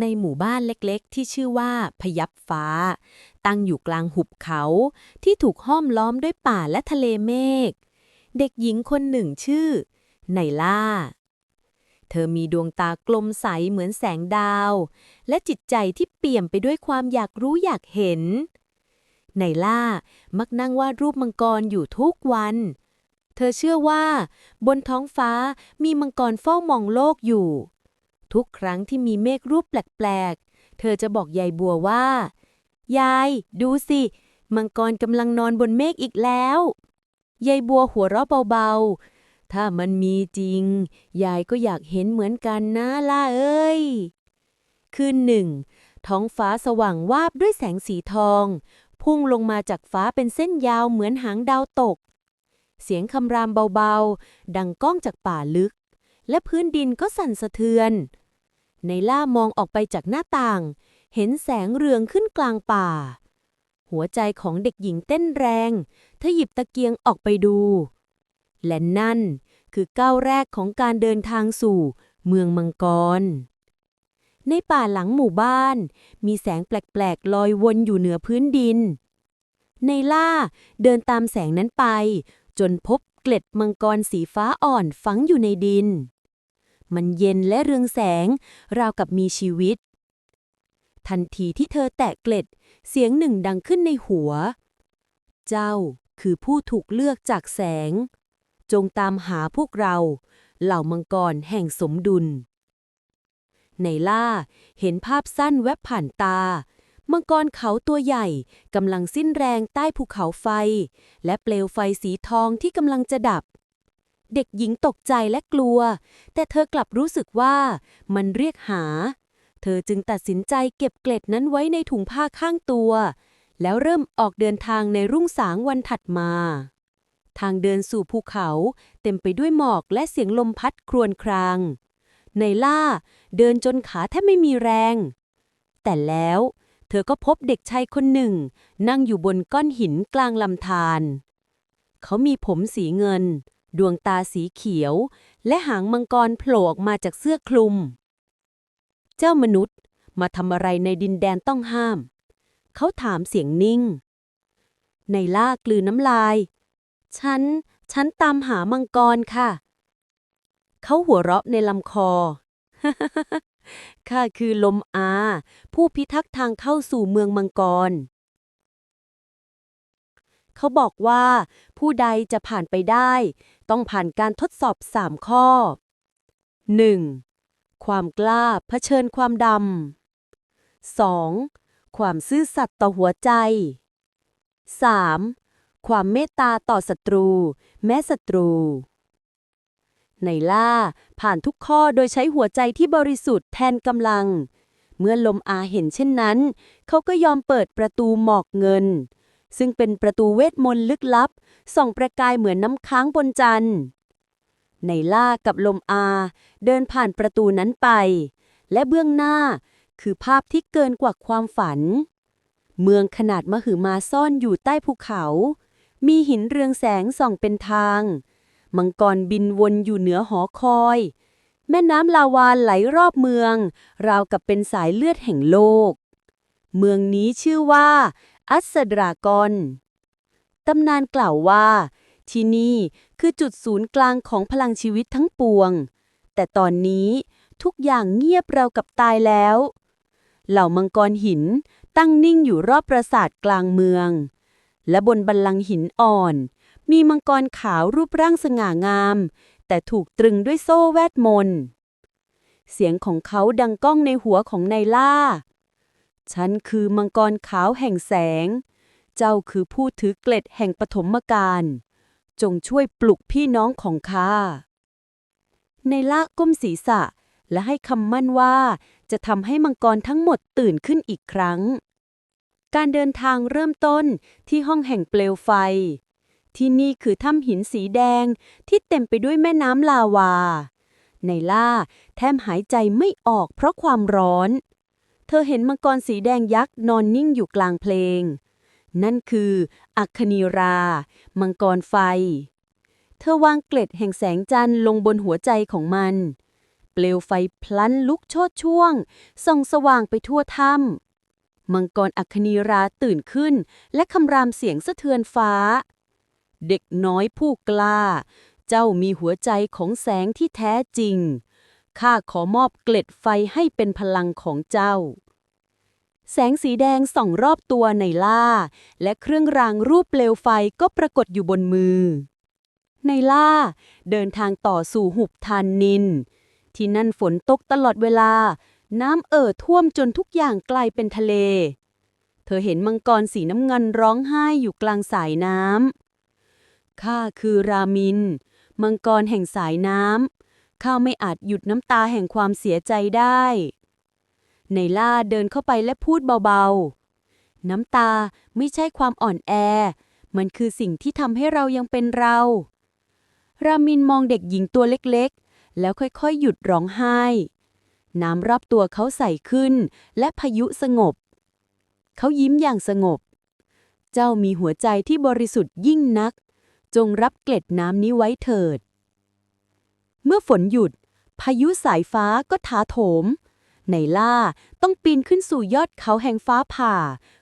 ในหมู่บ้านเล็กๆ ที่ชื่อว่าพยับฟ้า ตั้งอยู่กลางหุบเขาที่ถูกห้อมล้อมด้วยป่าและทะเลเมฆ เด็กหญิงคนหนึ่งชื่อไนล่า เธอมีดวงตากลมใสเหมือนแสงดาว และจิตใจที่เปี่ยมไปด้วยความอยากรู้อยากเห็น ไนล่ามักนั่งวาดรูปมังกรอยู่ทุกวัน เธอเชื่อว่า บนท้องฟ้ามีมังกรเฝ้ามองโลกอยู่ ทุกครั้งที่มีเมฆรูปแปลกๆ เธอจะบอกยายบัวว่า ยาย ดูสิ มังกรกำลังนอนบนเมฆอีกแล้ว ยายบัวหัวเราะเบาๆ ถ้ามันมีจริง ยายก็อยากเห็นเหมือนกันนะล่ะเอ้ย คืนหนึ่ง ท้องฟ้าสว่างวาบด้วยแสงสีทอง พุ่งลงมาจากฟ้าเป็นเส้นยาวเหมือนหางดาวตก เสียงคำรามเบาๆ ดังก้องจากป่าลึกและพื้นดินก็สั่นสะเทือน ในล่ามองออกไปจากหน้าต่าง เห็นแสงเรืองขึ้นกลางป่า หัวใจของเด็กหญิงเต้นแรง เธอหยิบตะเกียงออกไปดู และนั่นคือก้าวแรกของการเดินทางสู่ เมืองมังกร ในป่าหลังหมู่บ้าน มีแสงแปลกๆลอยวนอยู่เหนือพื้นดิน ในล่าเดินตามแสงนั้นไป จนพบเกล็ดมังกรสีฟ้าอ่อนฝังอยู่ในดิน มันเย็นและเรืองแสง ราวกับมีชีวิต ทันทีที่เธอแตะเกล็ด เสียงหนึ่งดังขึ้นในหัว เจ้าคือผู้ถูกเลือกจากแสง จงตามหาพวกเรา เหล่ามังกรแห่งสมดุล ในล่าเห็นภาพสั้นแวบผ่านตา มังกรเขาตัวใหญ่กำลังสิ้นแรงใต้ภูเขาไฟ และเปลวไฟสีทองที่กำลังจะดับ เด็กหญิงตกใจและกลัว แต่เธอกลับรู้สึกว่ามันเรียกหา เธอจึงตัดสินใจเก็บเกล็ดนั้นไว้ในถุงผ้าข้างตัว แล้วเริ่มออกเดินทางในรุ่งสางวันถัดมา ทางเดินสู่ภูเขา เต็มไปด้วยหมอกและเสียงลมพัดครวญคราง ในล่าเดินจนขาแทบไม่มีแรง แต่แล้วเธอก็พบเด็กชายคนหนึ่ง นั่งอยู่บนก้อนหินกลางลำธารเขามีผมสีเงิน ดวงตาสีเขียว และหางมังกรโผล่ออกมาจากเสื้อคลุม เจ้ามนุษย์มาทำอะไรในดินแดนต้องห้าม เขาถามเสียงนิ่ง ในล่ากลืนน้ำลาย ฉัน ฉันตามหามังกรค่ะ เขาหัวเราะในลำคอ ข้าคือลมอา ผู้พิทักษ์ทางเข้าสู่เมืองมังกร เขาบอกว่า ผู้ใดจะผ่านไปได้ ต้องผ่านการทดสอบสามข้อ 1. ความกล้าเผชิญความดำ 2. ความซื่อสัตย์ต่อหัวใจ 3. ความเมตตาต่อศัตรู แม้ศัตรู ในล่า ผ่านทุกข้อโดยใช้หัวใจที่บริสุทธิ์แทนกำลัง เมื่อลมอาเห็นเช่นนั้น เขาก็ยอมเปิดประตูหมอกเงิน ซึ่งเป็นประตูเวทมนต์ลึกลับ ส่องประกายเหมือนน้ำค้างบนจันทร์ในล่ากับลมอา เดินผ่านประตูนั้นไป และเบื้องหน้าคือภาพที่เกินกว่าความฝัน เมืองขนาดมหึมาซ่อนอยู่ใต้ภูเขา มีหินเรืองแสงส่องเป็นทาง มังกรบินวนอยู่เหนือหอคอย แม่น้ำลาวาไหลรอบเมือง ราวกับเป็นสายเลือดแห่งโลก เมืองนี้ชื่อว่า อัสดรากอนตำนานกล่าวว่า ที่นี่คือจุดศูนย์กลางของพลังชีวิตทั้งปวง แต่ตอนนี้ทุกอย่างเงียบเรากับตายแล้ว เหล่ามังกรหินตั้งนิ่งอยู่รอบปราสาทกลางเมือง และบนบัลลังก์หินอ่อน มีมังกรขาวรูปร่างสง่างาม แต่ถูกตรึงด้วยโซ่แวดมนต์เสียงของเขาดังก้องในหัวของนายล่า ฉันคือมังกรขาวแห่งแสง เจ้าคือผู้ถือเกล็ดแห่งปฐมกาล จงช่วยปลุกพี่น้องของข้า ในละก้มศีรษะและให้คำมั่นว่าจะทำให้มังกรทั้งหมดตื่นขึ้นอีกครั้ง การเดินทางเริ่มต้นที่ห้องแห่งเปลวไฟ ที่นี่คือถ้ำหินสีแดงที่เต็มไปด้วยแม่น้ำลาวา ในล่าแทมหายใจไม่ออกเพราะความร้อน เธอเห็นมังกรสีแดงยักษ์นอนนิ่งอยู่กลางเพลง นั่นคืออัคคีรา มังกรไฟ เธอวางเกล็ดแห่งแสงจันทร์ลงบนหัวใจของมัน เปลวไฟพลันลุกโชดช่วง ส่องสว่างไปทั่วถ้ำมังกรอัคนีราตื่นขึ้น และคำรามเสียงสะเทือนฟ้า เด็กน้อยผู้กล้า เจ้ามีหัวใจของแสงที่แท้จริง ข้าขอมอบเกล็ดไฟให้เป็นพลังของเจ้า แสงสีแดงส่องรอบตัวในล่า และเครื่องรางรูปเปลวไฟก็ปรากฏอยู่บนมือ ในล่า เดินทางต่อสู่หุบทานนิน ที่นั่นฝนตกตลอดเวลา น้ำเอ่อท่วมจนทุกอย่างกลายเป็นทะเล เธอเห็นมังกรสีน้ำเงินร้องไห้อยู่กลางสายน้ำข้าคือรามิน มังกรแห่งสายน้ำ ข้าไม่อาจหยุดน้ำตาแห่งความเสียใจได้ ในล่าเดินเข้าไปและพูดเบาๆ น้ำตาไม่ใช่ความอ่อนแอ มันคือสิ่งที่ทำให้เรายังเป็นเรา รามินมองเด็กหญิงตัวเล็กๆ แล้วค่อยๆ หยุดร้องไห้ น้ำรอบตัวเขาใสขึ้น และพายุสงบ เขายิ้มอย่างสงบ เจ้ามีหัวใจที่บริสุทธิ์ยิ่งนัก จงรับเกล็ดน้ำนี้ไว้เถิด เมื่อฝนหยุด พายุสายฟ้าก็ถาโถมไนล่าต้องปีนขึ้นสู่ยอดเขาแห่งฟ้าผ่า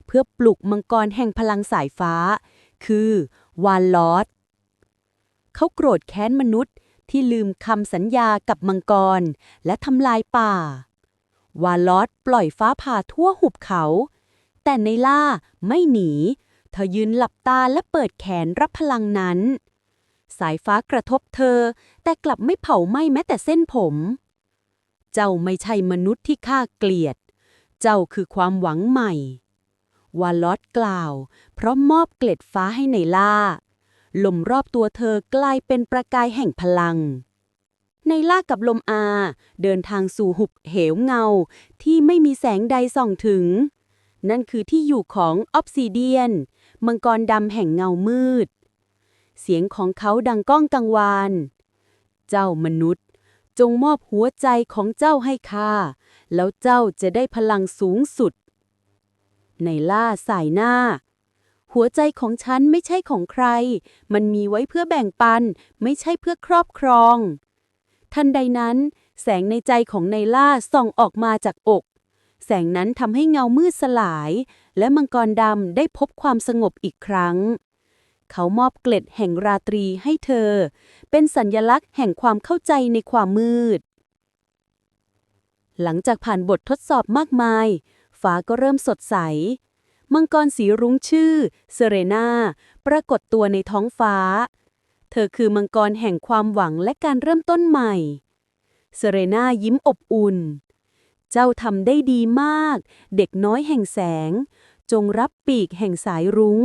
เพื่อปลุกมังกรแห่งพลังสายฟ้า คือวานลอสเขาโกรธแค้นมนุษย์ที่ลืมคำสัญญากับมังกร และทำลายป่า วานลอสปล่อยฟ้าผ่าทั่วหุบเขา แต่ไนล่าไม่หนี เธอยืนหลับตาและเปิดแขนรับพลังนั้น สายฟ้ากระทบเธอ แต่กลับไม่เผาไหม้แม้แต่เส้นผม เจ้าไม่ใช่มนุษย์ที่ข้าเกลียด เจ้าคือความหวังใหม่ วาลอสกล่าว เพราะมอบเกล็ดฟ้าให้ในล่า ลมรอบตัวเธอกลายเป็นประกายแห่งพลัง ในล่ากับลมอา เดินทางสู่หุบเหวเงาที่ไม่มีแสงใดส่องถึง นั่นคือที่อยู่ของออฟซิเดียน มังกรดำแห่งเงามืด เสียงของเขาดังก้องกังวาน เจ้ามนุษย์ จงมอบหัวใจของเจ้าให้ข้า แล้วเจ้าจะได้พลังสูงสุด ในล่าสายหน้า หัวใจของฉันไม่ใช่ของใคร มันมีไว้เพื่อแบ่งปัน ไม่ใช่เพื่อครอบครอง ทันใดนั้น แสงในใจของในล่าส่องออกมาจากอก แสงนั้นทำให้เงามืดสลาย และมังกรดำได้พบความสงบอีกครั้ง เขามอบเกล็ดแห่งราตรีให้เธอ เป็นสัญญลักษณ์แห่งความเข้าใจในความมืด หลังจากผ่านบททดสอบมากมาย ฟ้าก็เริ่มสดใส มังกรสีรุ้งชื่อ เซเรนาปรากฏตัวในท้องฟ้า เธอคือมังกรแห่งความหวังและการเริ่มต้นใหม่ เซเรนายิ้มอบอุ่น เจ้าทำได้ดีมาก เด็กน้อยแห่งแสง จงรับปีกแห่งสายรุง้ง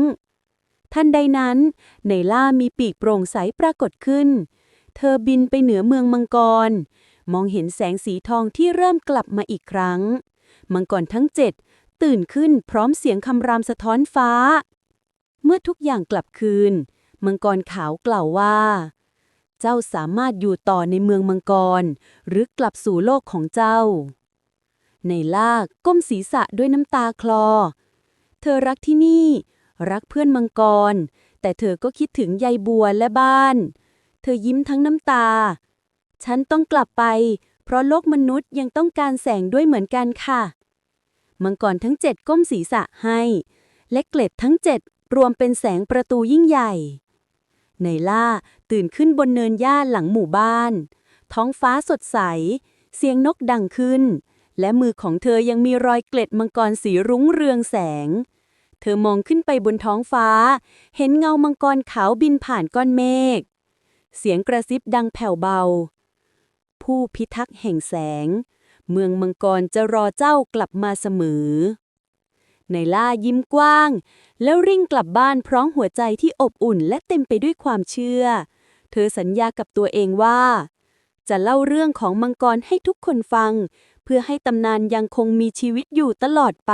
ทันใดนั้นในล่ามีปีกโปร่งใสปรากฏขึ้น เธอบินไปเหนือเมืองมังกร มองเห็นแสงสีทองที่เริ่มกลับมาอีกครั้ง มังกรทั้งเจ็ดตื่นขึ้นพร้อมเสียงคำรามสะท้อนฟ้า เมื่อทุกอย่างกลับคืน มังกรขาวกล่าวว่า เจ้าสามารถอยู่ต่อในเมืองมังกร หรือกลับสู่โลกของเจ้า ในลากก้มศีรษะด้วยน้ำตาคลอ เธอรักที่นี่ รักเพื่อนมังกร แต่เธอก็คิดถึงยายบัวและบ้าน เธอยิ้มทั้งน้ำตา ฉันต้องกลับไป เพราะโลกมนุษย์ยังต้องการแสงด้วยเหมือนกันค่ะ มังกรทั้งเจ็ดก้มศีรษะให้ และเกล็ดทั้งเจ็ดรวมเป็นแสงประตูยิ่งใหญ่ ในล่าตื่นขึ้นบนเนินหญ้าหลังหมู่บ้าน ท้องฟ้าสดใส เสียงนกดังขึ้น และมือของเธอยังมีรอยเกล็ดมังกรสีรุ้งเรืองแสง เธอมองขึ้นไปบนท้องฟ้า เห็นเงามังกรขาวบินผ่านก้อนเมฆ เสียงกระซิบดังแผ่วเบา ผู้พิทักษ์แห่งแสง เมืองมังกรจะรอเจ้ากลับมาเสมอ ในล่ายิ้มกว้าง แล้วริ่งกลับบ้านพร้อมหัวใจที่อบอุ่นและเต็มไปด้วยความเชื่อ เธอสัญญากับตัวเองว่า จะเล่าเรื่องของมังกรให้ทุกคนฟัง เพื่อให้ตำนานยังคงมีชีวิตอยู่ตลอดไป